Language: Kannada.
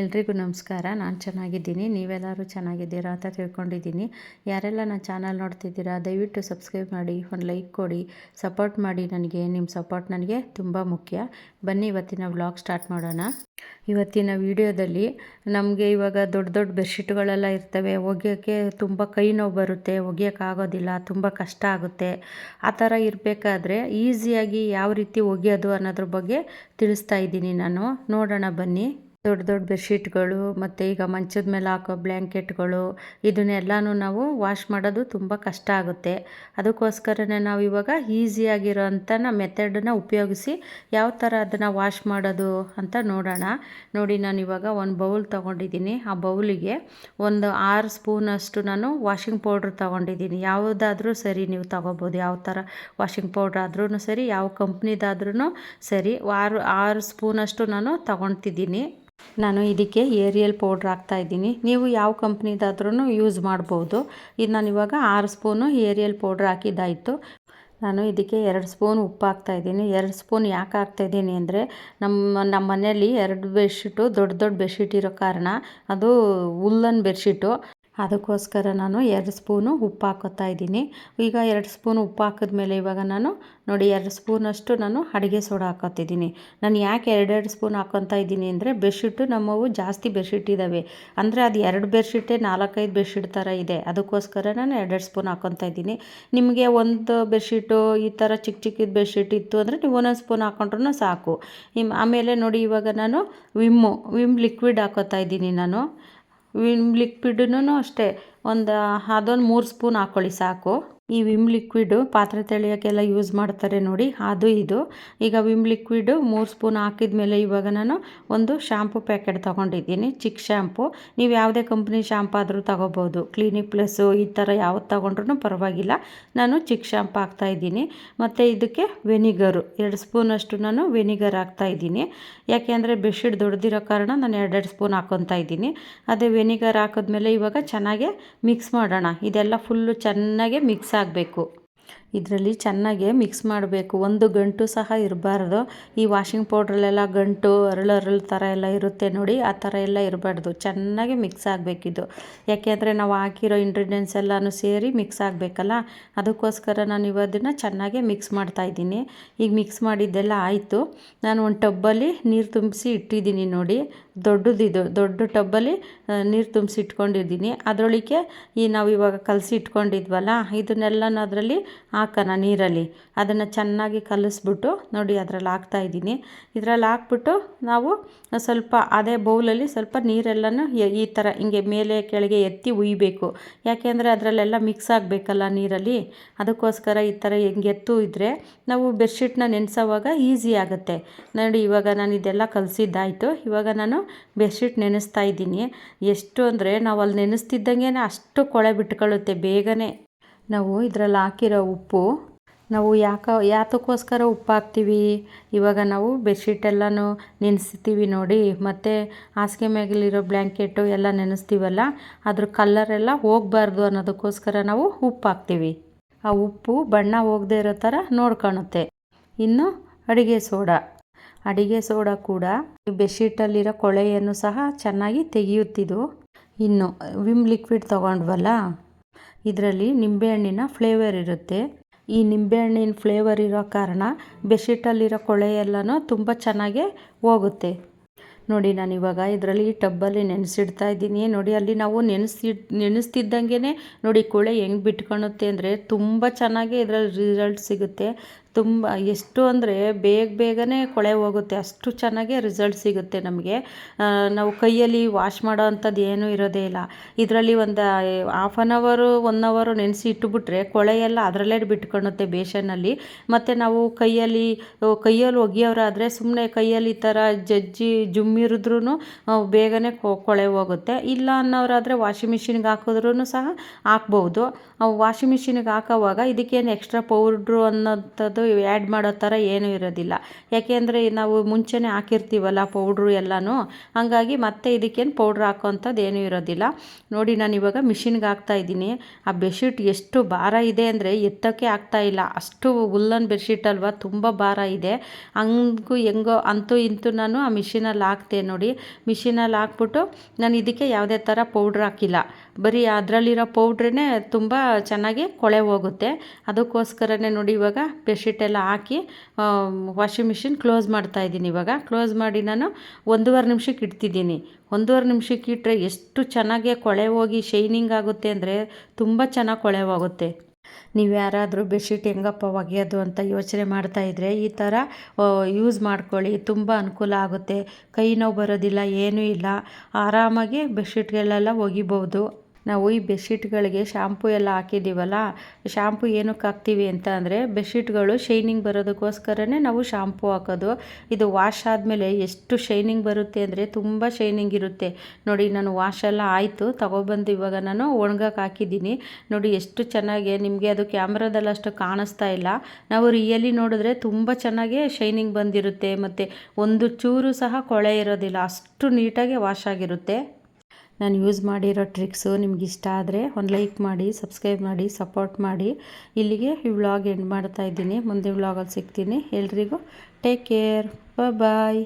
ಎಲ್ರಿಗೂ ನಮಸ್ಕಾರ. ನಾನು ಚೆನ್ನಾಗಿದ್ದೀನಿ. ನೀವೆಲ್ಲರೂ ಚೆನ್ನಾಗಿದ್ದೀರಾ ಅಂತ ತಿಳ್ಕೊಂಡಿದ್ದೀನಿ. ಯಾರೆಲ್ಲ ನನ್ನ ಚಾನಲ್ ನೋಡ್ತಿದ್ದೀರಾ, ದಯವಿಟ್ಟು ಸಬ್ಸ್ಕ್ರೈಬ್ ಮಾಡಿ, ಒಂದು ಲೈಕ್ ಕೊಡಿ, ಸಪೋರ್ಟ್ ಮಾಡಿ ನನಗೆ. ನಿಮ್ಮ ಸಪೋರ್ಟ್ ನನಗೆ ತುಂಬ ಮುಖ್ಯ. ಬನ್ನಿ ಇವತ್ತಿನ ವ್ಲಾಗ್ ಸ್ಟಾರ್ಟ್ ಮಾಡೋಣ. ಇವತ್ತಿನ ವಿಡಿಯೋದಲ್ಲಿ ನಮಗೆ ಇವಾಗ ದೊಡ್ಡ ದೊಡ್ಡ ಬೆಡ್ಶೀಟ್ಗಳೆಲ್ಲ ಇರ್ತವೆ. ಒಗೆಯೋಕ್ಕೆ ತುಂಬ ಕೈ ನೋವು ಬರುತ್ತೆ. ಒಗೆಯೋಕ್ಕಾಗೋದಿಲ್ಲ ತುಂಬ ಕಷ್ಟ ಆಗುತ್ತೆ. ಆ ಥರ ಇರಬೇಕಾದ್ರೆ ಈಸಿಯಾಗಿ ಯಾವ ರೀತಿ ಒಗೆಯೋದು ಅನ್ನೋದ್ರ ಬಗ್ಗೆ ತಿಳಿಸ್ತಾ ಇದ್ದೀನಿ ನಾನು. ನೋಡೋಣ ಬನ್ನಿ. ದೊಡ್ಡ ದೊಡ್ಡ ಬೆಡ್ಶೀಟ್ಗಳು ಮತ್ತು ಈಗ ಮಂಚದ ಮೇಲೆ ಹಾಕೋ ಬ್ಲ್ಯಾಂಕೆಟ್ಗಳು ಇದನ್ನೆಲ್ಲನೂ ನಾವು ವಾಶ್ ಮಾಡೋದು ತುಂಬ ಕಷ್ಟ ಆಗುತ್ತೆ. ಅದಕ್ಕೋಸ್ಕರನೇ ನಾವು ಇವಾಗ ಈಸಿಯಾಗಿರೋಂಥ ಮೆಥಡನ್ನ ಉಪಯೋಗಿಸಿ ಯಾವ ಥರ ಅದನ್ನು ವಾಶ್ ಮಾಡೋದು ಅಂತ ನೋಡೋಣ. ನೋಡಿ, ನಾನು ಇವಾಗ ಒಂದು ಬೌಲ್ ತೊಗೊಂಡಿದ್ದೀನಿ. ಆ ಬೌಲಿಗೆ ಒಂದು ಆರು ಸ್ಪೂನಷ್ಟು ನಾನು ವಾಷಿಂಗ್ ಪೌಡ್ರ್ ತೊಗೊಂಡಿದ್ದೀನಿ. ಯಾವುದಾದ್ರೂ ಸರಿ ನೀವು ತೊಗೋಬೋದು. ಯಾವ ಥರ ವಾಷಿಂಗ್ ಪೌಡ್ರ್ ಆದ್ರೂ ಸರಿ, ಯಾವ ಕಂಪ್ನಿದಾದ್ರೂ ಸರಿ, ಆರು ಆರು ಸ್ಪೂನಷ್ಟು ನಾನು ತೊಗೊಳ್ತಿದ್ದೀನಿ ನಾನು ಇದಕ್ಕೆ ಏರಿಯಲ್ ಪೌಡ್ರ್ ಹಾಕ್ತಾಯಿದ್ದೀನಿ ನೀವು ಯಾವ ಕಂಪ್ನಿದಾದ್ರೂ ಯೂಸ್ ಮಾಡ್ಬೋದು. ಇದು ನಾನು ಇವಾಗ ಆರು ಸ್ಪೂನು ಏರಿಯಲ್ ಪೌಡ್ರ್ ಹಾಕಿದ್ದಾಯಿತು. ನಾನು ಇದಕ್ಕೆ ಎರಡು ಸ್ಪೂನ್ ಉಪ್ಪು ಹಾಕ್ತಾಯಿದ್ದೀನಿ ಎರಡು ಸ್ಪೂನ್ ಯಾಕೆ ಹಾಕ್ತಾಯಿದ್ದೀನಿ ಅಂದರೆ, ನಮ್ಮ ನಮ್ಮ ಮನೆಯಲ್ಲಿ ಎರಡು ಬೆಡ್ಶೀಟು ದೊಡ್ಡ ದೊಡ್ಡ ಬೆಡ್ಶೀಟ್ ಇರೋ ಕಾರಣ ಅದು ಉಲ್ಲನ್ ಬೆಡ್ಶೀಟು ಅದಕ್ಕೋಸ್ಕರ ನಾನು ಎರಡು ಸ್ಪೂನು ಉಪ್ಪು ಹಾಕೋತಾ ಇದ್ದೀನಿ. ಈಗ ಎರಡು ಸ್ಪೂನ್ ಉಪ್ಪು ಹಾಕಿದ್ಮೇಲೆ ಇವಾಗ ನಾನು ನೋಡಿ ಎರಡು ಸ್ಪೂನಷ್ಟು ನಾನು ಅಡುಗೆ ಸೋಡಾ ಹಾಕೋತಿದ್ದೀನಿ. ನಾನು ಯಾಕೆ ಎರಡೆರಡು ಸ್ಪೂನ್ ಹಾಕೊತಾ ಇದ್ದೀನಿ ಅಂದರೆ ಬೆಡ್ಶೀಟು ನಮ್ಮವು ಜಾಸ್ತಿ ಬೆಡ್ಶೀಟ್ ಇದ್ದಾವೆ ಅಂದರೆ ಅದು ಎರಡು ಬೆಡ್ಶೀಟೇ ನಾಲ್ಕೈದು ಬೆಡ್ಶೀಟ್ ಥರ ಇದೆ. ಅದಕ್ಕೋಸ್ಕರ ನಾನು ಎರಡೆರಡು ಸ್ಪೂನ್ ಹಾಕೊತಾ ಇದ್ದೀನಿ. ನಿಮಗೆ ಒಂದು ಬೆಡ್ಶೀಟು ಈ ಥರ ಚಿಕ್ಕ ಚಿಕ್ಕದ ಬೆಡ್ಶೀಟ್ ಇತ್ತು ಅಂದರೆ ನೀವು ಒಂದೊಂದು ಸ್ಪೂನ್ ಹಾಕೊಂಡ್ರೂ ಸಾಕು. ಆಮೇಲೆ ನೋಡಿ ಇವಾಗ ನಾನು ವಿಮ್ಮು, ವಿಮ್ ಲಿಕ್ವಿಡ್ ಹಾಕೋತಾ ಇದ್ದೀನಿ ನಾನು. ವಿಮ್ ಲಿಕ್ವಿಡೂ ಅಷ್ಟೇ. ಒಂದು ಅದೊಂದು ಮೂರು ಸ್ಪೂನ್ ಹಾಕ್ಕೊಳ್ಳಿ ಸಾಕು. ಈ ವಿಮ್ ಲಿಕ್ವಿಡು ಪಾತ್ರೆ ತೊಳೆಯೋಕ್ಕೆಲ್ಲ ಯೂಸ್ ಮಾಡ್ತಾರೆ ನೋಡಿ, ಅದು ಇದು. ಈಗ ವಿಮ್ ಲಿಕ್ವಿಡು ಮೂರು ಸ್ಪೂನ್ ಹಾಕಿದ ಮೇಲೆ ಇವಾಗ ನಾನು ಒಂದು ಶಾಂಪು ಪ್ಯಾಕೆಟ್ ತೊಗೊಂಡಿದ್ದೀನಿ ಚಿಕ್ಕ ಶಾಂಪು ನೀವು ಯಾವುದೇ ಕಂಪ್ನಿ ಶಾಂಪು ಆದರೂ ತೊಗೋಬೋದು. ಕ್ಲಿನಿಕ್ ಪ್ಲಸ್ಸು ಈ ಥರ ಯಾವ್ದು ತೊಗೊಂಡ್ರೂ ಪರವಾಗಿಲ್ಲ. ನಾನು ಚಿಕ್ಕ ಶಾಂಪು ಹಾಕ್ತಾಯಿದ್ದೀನಿ ಮತ್ತು ಇದಕ್ಕೆ ವೆನಿಗರು ಎರಡು ಸ್ಪೂನಷ್ಟು ನಾನು ವೆನಿಗರ್ ಹಾಕ್ತಾಯಿದ್ದೀನಿ ಯಾಕೆ ಅಂದರೆ ಬೆಡ್ಶೀಟ್ ದೊಡ್ಡದಿರೋ ಕಾರಣ ನಾನು ಎರಡೆರಡು ಸ್ಪೂನ್ ಹಾಕೊತಾ ಇದ್ದೀನಿ. ಅದೇ ವೆನಿಗರ್ ಹಾಕಿದ್ಮೇಲೆ ಇವಾಗ ಚೆನ್ನಾಗೆ ಮಿಕ್ಸ್ ಮಾಡೋಣ. ಇದೆಲ್ಲ ಫುಲ್ಲು ಚೆನ್ನಾಗೆ ಮಿಕ್ಸ್ ಆಗಬೇಕು ಇದರಲ್ಲಿ ಚೆನ್ನಾಗಿ ಮಿಕ್ಸ್ ಮಾಡಬೇಕು. ಒಂದು ಗಂಟು ಸಹ ಇರಬಾರ್ದು. ಈ ವಾಷಿಂಗ್ ಪೌಡ್ರಲ್ಲೆಲ್ಲ ಗಂಟು, ಅರಳು ಅರಳು ಥರ ಎಲ್ಲ ಇರುತ್ತೆ ನೋಡಿ, ಆ ಥರ ಎಲ್ಲ ಇರಬಾರ್ದು. ಚೆನ್ನಾಗಿ ಮಿಕ್ಸ್ ಆಗಬೇಕಿದು ಯಾಕೆಂದರೆ ನಾವು ಹಾಕಿರೋ ಇಂಗ್ರೀಡಿಯೆಂಟ್ಸ್ ಎಲ್ಲನೂ ಸೇರಿ ಮಿಕ್ಸ್ ಆಗಬೇಕಲ್ಲ? ಅದಕ್ಕೋಸ್ಕರ ನಾನು ಇವತ್ತಿನ ಚೆನ್ನಾಗಿ ಮಿಕ್ಸ್ ಮಾಡ್ತಾಯಿದ್ದೀನಿ ಈಗ ಮಿಕ್ಸ್ ಮಾಡಿದ್ದೆಲ್ಲ ಆಯಿತು. ನಾನು ಒಂದು ಟಬ್ಬಲ್ಲಿ ನೀರು ತುಂಬಿಸಿ ಇಟ್ಟಿದ್ದೀನಿ ನೋಡಿ. ದೊಡ್ಡದಿದು ದೊಡ್ಡ ಟಬ್ಬಲ್ಲಿ ನೀರು ತುಂಬಿಸಿ ಇಟ್ಕೊಂಡಿದ್ದೀನಿ. ಅದರೊಳಗೆ ಈ ನಾವು ಇವಾಗ ಕಲಸಿ ಇಟ್ಕೊಂಡಿದ್ವಲ್ಲ, ಇದನ್ನೆಲ್ಲನೂ ಅದರಲ್ಲಿ ಹಾಕೋಣ ನೀರಲ್ಲಿ. ಅದನ್ನು ಚೆನ್ನಾಗಿ ಕಲಿಸ್ಬಿಟ್ಟು ನೋಡಿ ಅದರಲ್ಲಿ ಹಾಕ್ತಾಯಿದ್ದೀನಿ ಇದರಲ್ಲಿ ಹಾಕ್ಬಿಟ್ಟು ನಾವು ಸ್ವಲ್ಪ ಅದೇ ಬೌಲಲ್ಲಿ ಸ್ವಲ್ಪ ನೀರೆಲ್ಲನೂ ಈ ಥರ ಹಿಂಗೆ ಮೇಲೆ ಕೆಳಗೆ ಎತ್ತಿ ಉಯ್ಬೇಕು. ಯಾಕೆಂದರೆ ಅದರಲ್ಲೆಲ್ಲ ಮಿಕ್ಸ್ ಆಗಬೇಕಲ್ಲ ನೀರಲ್ಲಿ. ಅದಕ್ಕೋಸ್ಕರ ಈ ಥರ ಹಿಂಗೆ ಎತ್ತು ಇದ್ದರೆ ನಾವು ಬೆಡ್ಶೀಟ್ನ ನೆನೆಸೋವಾಗ ಈಸಿ ಆಗುತ್ತೆ. ನೋಡಿ ಇವಾಗ ನಾನು ಇದೆಲ್ಲ ಕಲಿಸಿದ್ದಾಯಿತು. ಇವಾಗ ನಾನು ಬೆಡ್ಶೀಟ್ ನೆನೆಸ್ತಾ ಇದ್ದೀನಿ. ಎಷ್ಟು ಅಂದರೆ ನಾವು ಅಲ್ಲಿ ನೆನೆಸ್ತಿದ್ದಂಗೆ ಅಷ್ಟು ಕೊಳೆ ಬಿಟ್ಕೊಳ್ಳುತ್ತೆ ಬೇಗನೆ. ನಾವು ಇದರಲ್ಲಿ ಹಾಕಿರೋ ಉಪ್ಪು, ನಾವು ಯಾಕೆ, ಯಾತಕ್ಕೋಸ್ಕರ ಉಪ್ಪು ಹಾಕ್ತೀವಿ ಇವಾಗ ನಾವು ಬೆಡ್ಶೀಟೆಲ್ಲನೂ ನೆನೆಸ್ತೀವಿ ನೋಡಿ, ಮತ್ತು ಹಾಸಿಗೆ ಮೇಲಿರೋ ಬ್ಲ್ಯಾಂಕೆಟು ಎಲ್ಲ ನೆನೆಸ್ತೀವಲ್ಲ, ಅದ್ರ ಕಲ್ಲರೆಲ್ಲ ಹೋಗಬಾರ್ದು ಅನ್ನೋದಕ್ಕೋಸ್ಕರ ನಾವು ಉಪ್ಪು ಹಾಕ್ತೀವಿ ಆ ಉಪ್ಪು ಬಣ್ಣ ಹೋಗದೆ ಇರೋ ಥರ ನೋಡ್ಕೊಳುತ್ತೆ ಇನ್ನು ಅಡುಗೆ ಸೋಡಾ. ಅಡುಗೆ ಸೋಡಾ ಕೂಡ ಬೆಡ್ಶೀಟಲ್ಲಿರೋ ಕೊಳೆಯನ್ನು ಸಹ ಚೆನ್ನಾಗಿ ತೆಗೆಯುತ್ತಿದ್ದು, ಇನ್ನು ವಿಮ್ ಲಿಕ್ವಿಡ್ ತೊಗೊಂಡ್ವಲ್ಲ ಇದರಲ್ಲಿ ನಿಂಬೆಹಣ್ಣಿನ ಫ್ಲೇವರ್ ಇರುತ್ತೆ. ಈ ನಿಂಬೆಹಣ್ಣಿನ ಫ್ಲೇವರ್ ಇರೋ ಕಾರಣ ಬೆಡ್ಶೀಟಲ್ಲಿರೋ ಕೊಳೆ ಎಲ್ಲನೂ ತುಂಬ ಚೆನ್ನಾಗೇ ಹೋಗುತ್ತೆ. ನೋಡಿ, ನಾನು ಇವಾಗ ಇದರಲ್ಲಿ ಟಬ್ಬಲ್ಲಿ ನೆನೆಸಿಡ್ತಾ ಇದ್ದೀನಿ. ನೋಡಿ, ಅಲ್ಲಿ ನಾವು ನೆನೆಸಿ ನೆನೆಸ್ತಿದ್ದಂಗೆ ನೋಡಿ, ಕೊಳೆ ಹೆಂಗೆ ಬಿಟ್ಕೊಳುತ್ತೆ ಅಂದರೆ ತುಂಬ ಚೆನ್ನಾಗಿ ಇದರಲ್ಲಿ ರಿಸಲ್ಟ್ ಸಿಗುತ್ತೆ. ತುಂಬ ಎಷ್ಟು ಅಂದರೆ ಬೇಗ ಬೇಗನೆ ಕೊಳೆ ಹೋಗುತ್ತೆ, ಅಷ್ಟು ಚೆನ್ನಾಗಿ ರಿಸಲ್ಟ್ ಸಿಗುತ್ತೆ ನಮಗೆ. ನಾವು ಕೈಯಲ್ಲಿ ವಾಶ್ ಮಾಡೋ ಅಂಥದ್ದು ಏನೂ ಇರೋದೇ ಇಲ್ಲ. ಇದರಲ್ಲಿ ಒಂದು ಹಾಫ್ ಆನ್ ಅವರು ಒನ್ ಅವರು ನೆನೆಸಿ ಇಟ್ಟುಬಿಟ್ರೆ ಕೊಳೆ ಎಲ್ಲ ಅದರಲ್ಲೇ ಬಿಟ್ಕೊಳುತ್ತೆ ಬೇಷನ್ನಲ್ಲಿ. ಮತ್ತು ನಾವು ಕೈಯಲ್ಲಿ ಕೈಯಲ್ಲಿ ಒಗೆಯೋರಾದರೆ ಸುಮ್ಮನೆ ಕೈಯಲ್ಲಿ ಈ ಥರ ಜಜ್ಜಿ ಜುಮ್ಮಿರಿದ್ರೂ ಬೇಗನೆ ಕೊಳೆ ಹೋಗುತ್ತೆ. ಇಲ್ಲ ಅನ್ನೋರಾದರೆ ವಾಷಿಂಗ್ ಮಿಷಿನ್ಗೆ ಹಾಕಿದ್ರೂ ಸಹ ಹಾಕ್ಬೋದು. ವಾಷಿಂಗ್ ಮಿಷಿನ್ಗೆ ಹಾಕೋವಾಗ ಇದಕ್ಕೇನು ಎಕ್ಸ್ಟ್ರಾ ಪೌಡ್ರು ಅನ್ನೋಂಥದ್ದು ಆ್ಯಡ್ ಮಾಡೋ ಥರ ಏನೂ ಇರೋದಿಲ್ಲ. ಯಾಕೆಂದರೆ ನಾವು ಮುಂಚೆನೇ ಹಾಕಿರ್ತೀವಲ್ಲ ಪೌಡ್ರು ಎಲ್ಲನೂ. ಹಾಗಾಗಿ ಮತ್ತೆ ಇದಕ್ಕೇನು ಪೌಡ್ರ್ ಹಾಕೋಂಥದ್ದು ಏನೂ ಇರೋದಿಲ್ಲ. ನೋಡಿ ನಾನು ಇವಾಗ ಮಿಷಿನ್ಗೆ ಹಾಕ್ತಾ ಇದ್ದೀನಿ. ಆ ಬೆಡ್ಶೀಟ್ ಎಷ್ಟು ಭಾರ ಇದೆ ಅಂದರೆ ಎತ್ತೋಕ್ಕೆ ಇಲ್ಲ. ಅಷ್ಟು ಉಲ್ಲನ್ ಬೆಡ್ಶೀಟ್ ಅಲ್ವಾ? ತುಂಬ ಭಾರ ಇದೆ. ಹಂಗೂ ಹೆಂಗೋ ಅಂತೂ ಇಂತೂ ನಾನು ಆ ಮಿಷಿನಲ್ಲಿ ಹಾಕ್ತೆ ನೋಡಿ. ಮಿಷಿನಲ್ಲಿ ಹಾಕ್ಬಿಟ್ಟು ನಾನು ಇದಕ್ಕೆ ಯಾವುದೇ ಥರ ಪೌಡ್ರ್ ಹಾಕಿಲ್ಲ. ಬರೀ ಅದರಲ್ಲಿರೋ ಪೌಡ್ರೇ ತುಂಬ ಚೆನ್ನಾಗಿ ಕೊಳೆ ಹೋಗುತ್ತೆ. ಅದಕ್ಕೋಸ್ಕರನೇ ನೋಡಿ ಇವಾಗ ಬೆಡ್ಶೀಟ್ ಎಲ್ಲ ಹಾಕಿ ವಾಷಿಂಗ್ ಮಿಷಿನ್ ಕ್ಲೋಸ್ ಮಾಡ್ತಾ ಇದ್ದೀನಿ ಇವಾಗ. ಕ್ಲೋಸ್ ಮಾಡಿ ನಾನು ಒಂದೂವರೆ ನಿಮಿಷಕ್ಕೆ ಇಡ್ತಿದ್ದೀನಿ. ಒಂದೂವರೆ ನಿಮಿಷಕ್ಕೆ ಇಟ್ಟರೆ ಎಷ್ಟು ಚೆನ್ನಾಗಿ ಕೊಳೆ ಹೋಗಿ ಶೈನಿಂಗ್ ಆಗುತ್ತೆ ಅಂದರೆ ತುಂಬ ಚೆನ್ನಾಗಿ ಕೊಳೆ ಹೋಗುತ್ತೆ. ನೀವು ಯಾರಾದರೂ ಬೆಡ್ಶೀಟ್ ಹೆಂಗಪ್ಪ ಒಗೆಯೋದು ಅಂತ ಯೋಚನೆ ಮಾಡ್ತಾಯಿದ್ರೆ ಈ ಥರ ಯೂಸ್ ಮಾಡ್ಕೊಳ್ಳಿ. ತುಂಬ ಅನುಕೂಲ ಆಗುತ್ತೆ. ಕೈ ನೋವು ಬರೋದಿಲ್ಲ, ಏನೂ ಇಲ್ಲ. ಆರಾಮಾಗಿ ಬೆಡ್ಶೀಟ್ಗಳೆಲ್ಲ ಒಗಿಬೋದು. ನಾವು ಈ ಬೆಡ್ಶೀಟ್ಗಳಿಗೆ ಶಾಂಪು ಎಲ್ಲ ಹಾಕಿದ್ದೀವಲ್ಲ, ಶಾಂಪು ಏನಕ್ಕೆ ಹಾಕ್ತೀವಿ ಅಂತ ಅಂದರೆ ಬೆಡ್ಶೀಟ್ಗಳು ಶೈನಿಂಗ್ ಬರೋದಕ್ಕೋಸ್ಕರನೇ ನಾವು ಶಾಂಪು ಹಾಕೋದು. ಇದು ವಾಶ್ ಆದಮೇಲೆ ಎಷ್ಟು ಶೈನಿಂಗ್ ಬರುತ್ತೆ ಅಂದರೆ ತುಂಬ ಶೈನಿಂಗ್ ಇರುತ್ತೆ. ನೋಡಿ, ನಾನು ವಾಶ್ ಎಲ್ಲ ಆಯಿತು, ತೊಗೊಬಂದು ಇವಾಗ ನಾನು ಒಣಗಕ್ಕೆ ಹಾಕಿದ್ದೀನಿ. ನೋಡಿ, ಎಷ್ಟು ಚೆನ್ನಾಗಿ ನಿಮಗೆ ಅದು ಕ್ಯಾಮ್ರಾದಲ್ಲಿ ಅಷ್ಟು ಕಾಣಿಸ್ತಾ ಇಲ್ಲ. ನಾವು ರಿಯಲಿ ನೋಡಿದ್ರೆ ತುಂಬ ಚೆನ್ನಾಗಿ ಶೈನಿಂಗ್ ಬಂದಿರುತ್ತೆ, ಮತ್ತು ಒಂದು ಚೂರು ಸಹ ಕೊಳೆ ಇರೋದಿಲ್ಲ, ಅಷ್ಟು ನೀಟಾಗಿ ವಾಶ್ ಆಗಿರುತ್ತೆ. ನಾನು ಯೂಸ್ ಮಾಡಿರೋ ಟ್ರಿಕ್ಸು ನಿಮ್ಗೆ ಇಷ್ಟ ಆದರೆ ಒಂದು ಲೈಕ್ ಮಾಡಿ ಸಬ್ಸ್ಕ್ರೈಬ್ ಮಾಡಿ ಸಪೋರ್ಟ್ ಮಾಡಿ. ಇಲ್ಲಿಗೆ ಈ ವ್ಲಾಗ್ ಎಂಡ್ ಮಾಡ್ತಾ ಇದ್ದೀನಿ. ಮುಂದೆ ವ್ಲಾಗಲ್ಲಿ ಸಿಗ್ತೀನಿ. ಎಲ್ರಿಗೂ ಟೇಕ್ ಕೇರ್ ಬಾಯ್